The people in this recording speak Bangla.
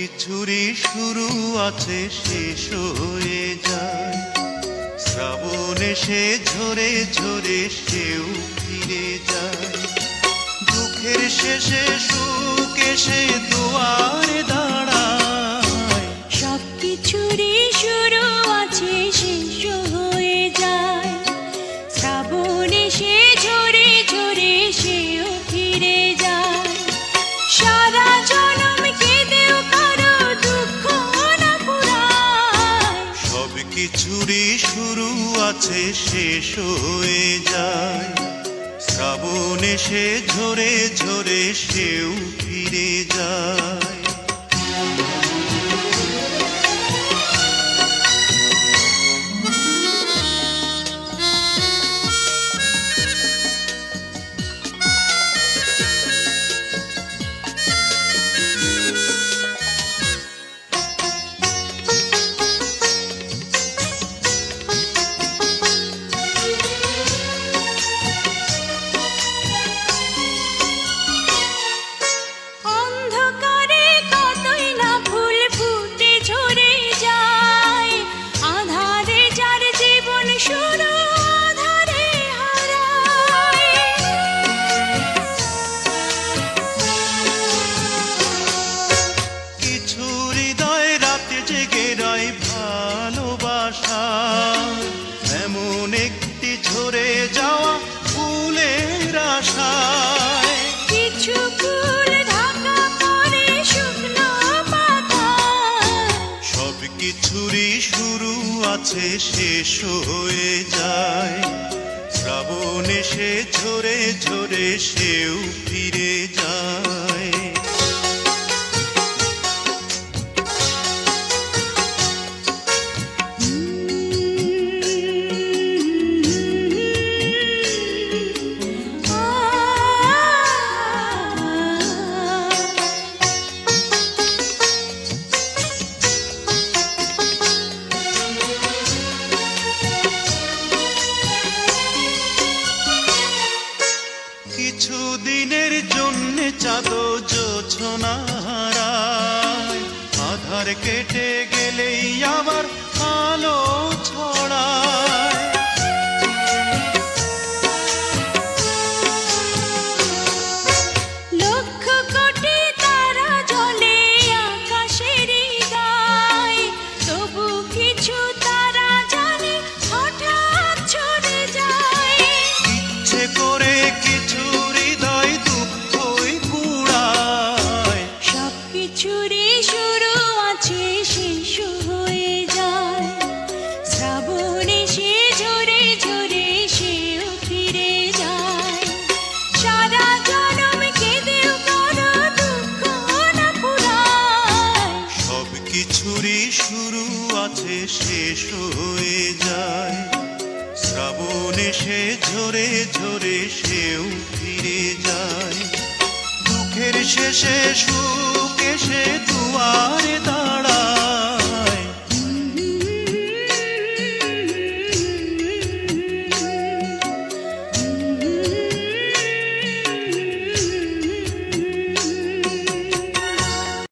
কিছুরই শুরু আছে, শেষ হয়ে যায়। শ্রাবণ এসে ঝরে ঝরে সেও ফিরে যায়। দুঃখের শেষে সুখ এসে দুয়ারে দাঁড়ায়। সব কিছুরই শুরু আছে, শেষ হয়ে যায়। শ্রাবণ এসে ঝরে ঝরে সেও ফিরে যায়। সারা কিছুরই শুরু আছে শেষ হয়ে যায়। শ্রাবণ এসে ঝরে ঝরে সেও ফিরে এমন একটি ঝরে যাওয়া ফুলের আশায়। কিছু ফুল ঢাকা শুকনো সব কিছুরই শুরু আছে শেষ হয়ে যায়। শ্রাবণ এসে ঝরে ঝরে সেও আধার কেটে গেলেই আবার আলো ছড়ায়। লক্ষ কোটি তারা জ্বলে আকাশের গায় তবু কিছু তারা জানে হঠাৎ ছড়ে যায়। ইচ্ছে করে কিছু হৃদয় দুঃখই কুড়ায়। সব কিছুরই শুরু শুরু আছে, শেষ হয়ে যায়। শ্রাবণ এসে ঝরে ঝরে সেও ফিরে যায়। দুঃখের শেষে সুখ এসে